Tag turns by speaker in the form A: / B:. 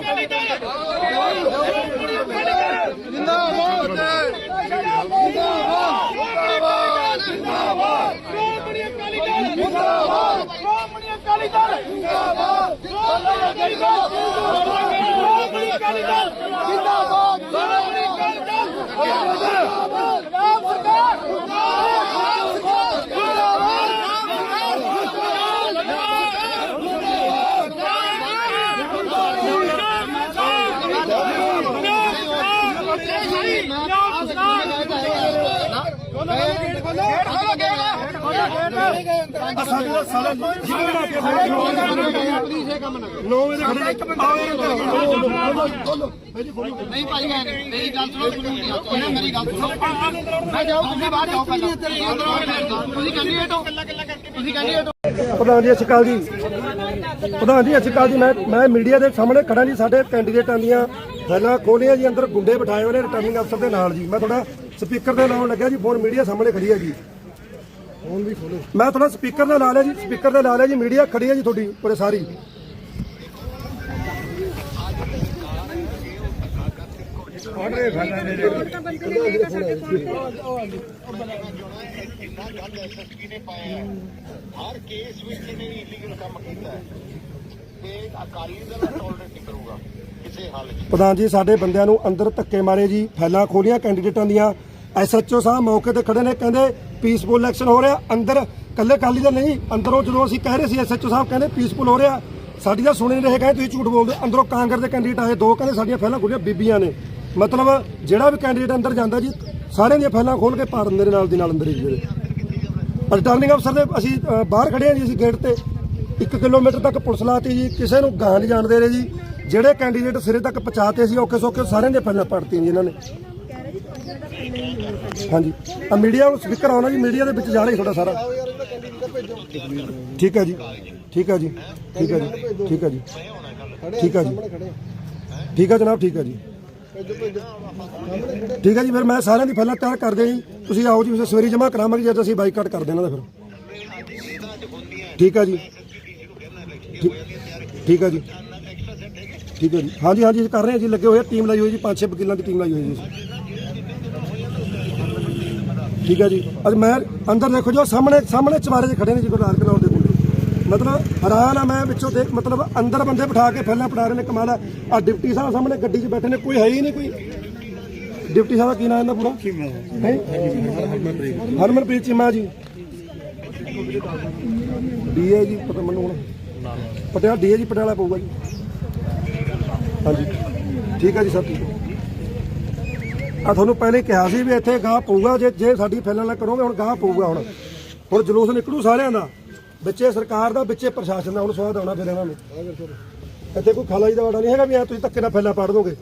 A: জিন্দাবাদ। ਨਹੀਂ ਭਾਈ ਮੈਂ ਮੇਰੀ ਗੱਲ ਸੁਣੋ ਉਹਨੇ ਮੇਰੀ ਗੱਲ ਸੁਣੋ। ਮੈਂ ਜਾਓ ਤੁਸੀਂ ਬਾਹਰ ਜਾਓ ਪਹਿਲਾਂ। ਤੁਸੀਂ ਕੈਂਡੀਡੇਟ ਹੋ ਤੁਸੀਂ ਕੈਂਡੀਡੇਟ ਹੋ
B: ਪ੍ਰਧਾਨ ਜੀ ਅਕਾਲ ਜੀ। ਪ੍ਰਧਾਨ ਜੀ ਅਕਾਲ ਜੀ। ਮੈਂ ਮੈਂ ਮੀਡੀਆ ਦੇ ਸਾਹਮਣੇ ਖੜਾ ਜੀ। ਸਾਡੇ ਕੈਂਡੀਡੇਟਾਂ ਦੀਆਂ ਫਾਈਲਾਂ ਖੋਲੀਆਂ ਜੀ ਅੰਦਰ ਗੁੰਡੇ ਬਿਠਾਏ ਹੋਏ ਨੇ ਰਿਟਰਨਿੰਗ ਅਫਸਰ ਦੇ ਨਾਲ ਜੀ। ਮੈਂ ਥੋੜਾ ਸਪੀਕਰ ਦੇ ਲਾਉਣ ਲੱਗਿਆ ਜੀ ਫੋਨ ਮੀਡੀਆ ਸਾਹਮਣੇ ਖੜੀ ਹੈ ਜੀ। ਫੋਨ ਵੀ ਖੋਲੋ। ਮੈਂ ਥੋੜਾ ਸਪੀਕਰ ਦੇ ਲਾ ਲਿਆ ਜੀ ਸਪੀਕਰ ਦੇ ਲਾ ਲਿਆ ਜੀ ਮੀਡੀਆ ਖੜੀ ਹੈ ਜੀ ਤੁਹਾਡੀ ਪੂਰੇ ਸਾਰੀ।
C: ਹਰ ਕੇਸ ਵਿੱਚ ਇਹਨੇ ਇਲੀਗਲ ਕੰਮ ਕੀਤਾ ਹੈ ਤੇ ਅਕਾਲੀ ਦਲ ਟੋਲਰੇਟ ਨਹੀਂ ਕਰੂਗਾ ਕਿਸੇ ਹਾਲ 'ਚ
B: ਪ੍ਰਧਾਨ ਜੀ, ਸਾਡੇ ਬੰਦਿਆਂ ਨੂੰ ਅੰਦਰ ਧੱਕੇ ਮਾਰੇ ਜੀ, ਫਾਈਲਾਂ ਖੋਲੀਆਂ ਕੈਂਡੀਡੇਟਾਂ ਦੀਆਂ। ਐਸਐਚਓ ਸਾਹਿਬ ਮੌਕੇ ਤੇ ਖੜੇ ਨੇ, ਕਹਿੰਦੇ ਪੀਸਫੁਲ ਇਲੈਕਸ਼ਨ ਹੋ ਰਿਹਾ, ਅੰਦਰ ਕੱਲੇ ਕਾਲੀ ਦਾ ਨਹੀਂ, ਅੰਦਰੋਂ ਜਦੋਂ ਅਸੀਂ ਕਹਿ ਰਹੇ ਸੀ ਐਸਐਚਓ ਸਾਹਿਬ ਕਹਿੰਦੇ ਪੀਸਫੁਲ ਹੋ ਰਿਹਾ। ਸਾਡੀ ਤਾਂ ਸੁਣੀ ਨਹੀਂ ਰਹੇ, ਕਹਿੰਦੇ ਤੁਸੀਂ ਝੂਠ ਬੋਲਦੇ ਅੰਦਰੋਂ ਕਾਂਗਰਸ ਦੇ ਕੈਂਡੀਡੇਟ ਆਏ, ਦੋ ਕਹਿੰਦੇ ਸਾਡੀਆਂ ਫੈਲਾਂ ਖੋਲੀਆਂ, ਬੀਬੀਆਂ ਨੇ। ਮਤਲਬ ਜਿਹੜਾ ਵੀ ਕੈਂਡੀਡੇਟ ਅੰਦਰ ਜਾਂਦਾ ਜੀ, ਸਾਰਿਆਂ ਦੀਆਂ ਫਾਈਲਾਂ ਖੋਲ ਕੇ ਪਾ ਦਿੰਦੇ ਨੇ ਨਾਲ ਦੀ ਨਾਲ ਅੰਦਰ ਹੀ ਜਿਹੜੇ। ਰਿਟਰਨਿੰਗ ਅਫਸਰ ਦੇ ਅਸੀਂ ਬਾਹਰ ਖੜੇ ਹਾਂ ਜੀ ਅਸੀਂ ਗੇਟ ਤੇ। 1 ਕਿਲੋਮੀਟਰ ਤੱਕ ਪੁਲਿਸ ਲਾਤੀ ਜੀ, ਕਿਸੇ ਨੂੰ ਗਾਂ ਨਹੀਂ ਜਾਣਦੇ ਰਹੇ ਜੀ। ਜਿਹੜੇ ਕੈਂਡੀਡੇਟ ਸਿਰੇ ਤੱਕ ਪਹੁੰਚਾਤੇ ਸੀ, ਔਖੇ ਸੌਖੇ ਸਾਰਿਆਂ ਦੀਆਂ ਪਹਿਲਾਂ ਪੜਤੀਆਂ ਜੀ ਇਹਨਾਂ ਨੇ। ਹਾਂਜੀ। ਆ ਮੀਡੀਆ ਨੂੰ ਸਪੀਕਰ ਆਉਣਾ ਜੀ ਮੀਡੀਆ ਦੇ ਵਿੱਚ ਜਾਣਾ ਰਿਹਾ ਤੁਹਾਡਾ ਸਾਰਾ। ਠੀਕ ਹੈ ਜੀ। ਠੀਕ ਹੈ ਜੀ। ਠੀਕ ਹੈ ਜੀ। ਠੀਕ ਹੈ ਜੀ। ਠੀਕ ਹੈ ਜੀ। ਠੀਕ ਹੈ ਜਨਾਬ, ਠੀਕ ਹੈ ਜੀ। ਠੀਕ ਹੈ ਜੀ, ਫਿਰ ਮੈਂ ਸਾਰਿਆਂ ਦੀ ਪਹਿਲਾਂ ਤਿਆਰ ਕਰਦੇ ਜੀ ਤੁਸੀਂ ਆਓ ਜੀ ਫਿਰ ਸਵੇਰੀ ਜਮ੍ਹਾਂ ਕਰਾਵਾਂਗੇ ਜਦ ਅਸੀਂ ਬਾਈਕਾਟ ਕਰ ਦੇਣਾ ਤਾਂ ਫਿਰ। ਠੀਕ ਹੈ ਜੀ। ਠੀਕ- ਠੀਕ ਹੈ ਜੀ। ਠੀਕ ਹੈ ਜੀ। ਹਾਂਜੀ ਹਾਂਜੀ, ਕਰ ਰਹੇ ਹਾਂ ਜੀ, ਲੱਗੇ ਹੋਏ ਟੀਮ ਲਾਈ ਹੋਈ ਜੀ, ਪੰਜ ਛੇ ਵਕੀਲਾਂ ਦੀ ਟੀਮ ਲਾਈ ਹੋਈ ਜੀ। ਠੀਕ ਹੈ ਜੀ। ਅੱਜ ਮੈਂ ਅੰਦਰ ਦੇਖੋ ਜੋ ਸਾਹਮਣੇ ਸਾਹਮਣੇ ਚਵਾਰੇ 'ਚ ਖੜੇ ਨੇ ਜੀ ਗੁਰਦਾਰ ਕਲੌਰ ਦੇ ਮੁੰਡੇ ਮਤਲਬ ਹੈਰਾਨ ਆ ਮੈਂ ਵਿੱਚੋਂ ਦੇਖ, ਮਤਲਬ ਅੰਦਰ ਬੰਦੇ ਬਿਠਾ ਕੇ ਪਹਿਲਾਂ ਪੜਾ ਰਹੇ ਨੇ, ਕਮਾਲ ਆ। ਆਹ ਡਿਪਟੀ ਸਾਹਿਬ ਸਾਹਮਣੇ ਗੱਡੀ 'ਚ ਬੈਠੇ ਨੇ, ਕੋਈ ਹੈ ਹੀ ਨਹੀਂ ਕੋਈ। ਡਿਪਟੀ ਸਾਹਿਬ ਦਾ ਕੀ ਨਾਮ ਇਹਦਾ ਪੂਰਾ? ਹੈ? ਹਰਮਨਪ੍ਰੀਤ ਚੀਮਾ ਜੀ। ਡੀਏ ਜੀ, ਪਤਾ ਮੈਨੂੰ ਹੁਣ। ਪਟਿਆਲਾ ਡੀਏ ਜੀ ਪਟਿਆਲਾ ਪਊਗਾ ਜੀ। ਹਾਂਜੀ। ਠੀਕ ਹੈ ਜੀ ਸਰ ਠੀਕ ਆ ਤੁਹਾਨੂੰ ਪਹਿਲੇ ਕਿਹਾ ਸੀ ਵੀ ਇੱਥੇ ਗਾਹ ਪਊਗਾ, ਜੇ ਜੇ ਸਾਡੀ ਫੈਲਣ ਨਾਲ ਕਰੋਗੇ, ਹੁਣ ਗਾਹ ਪਊਗਾ ਹੁਣ। ਹੁਣ ਜਲੂਸ ਨਿਕਲੂ ਸਾਰਿਆਂ ਦਾ। ਵਿੱਚੇ ਸਰਕਾਰ ਦਾ, ਵਿੱਚੇ ਪ੍ਰਸ਼ਾਸਨ ਦਾ ਹੁਣ ਸਵਾਦ ਆਉਣਾ ਫਿਰ ਇਹਨਾਂ ਨੂੰ। ਇੱਥੇ ਕੋਈ ਖਾਲਾ ਜੀ ਦਾ ਵਾੜਾ ਨਹੀਂ ਹੈਗਾ ਵੀ ਐ ਤੁਸੀਂ ਧੱਕੇ ਨਾਲ ਫੈਲਾ ਪਾੜ ਦੋਗੇ।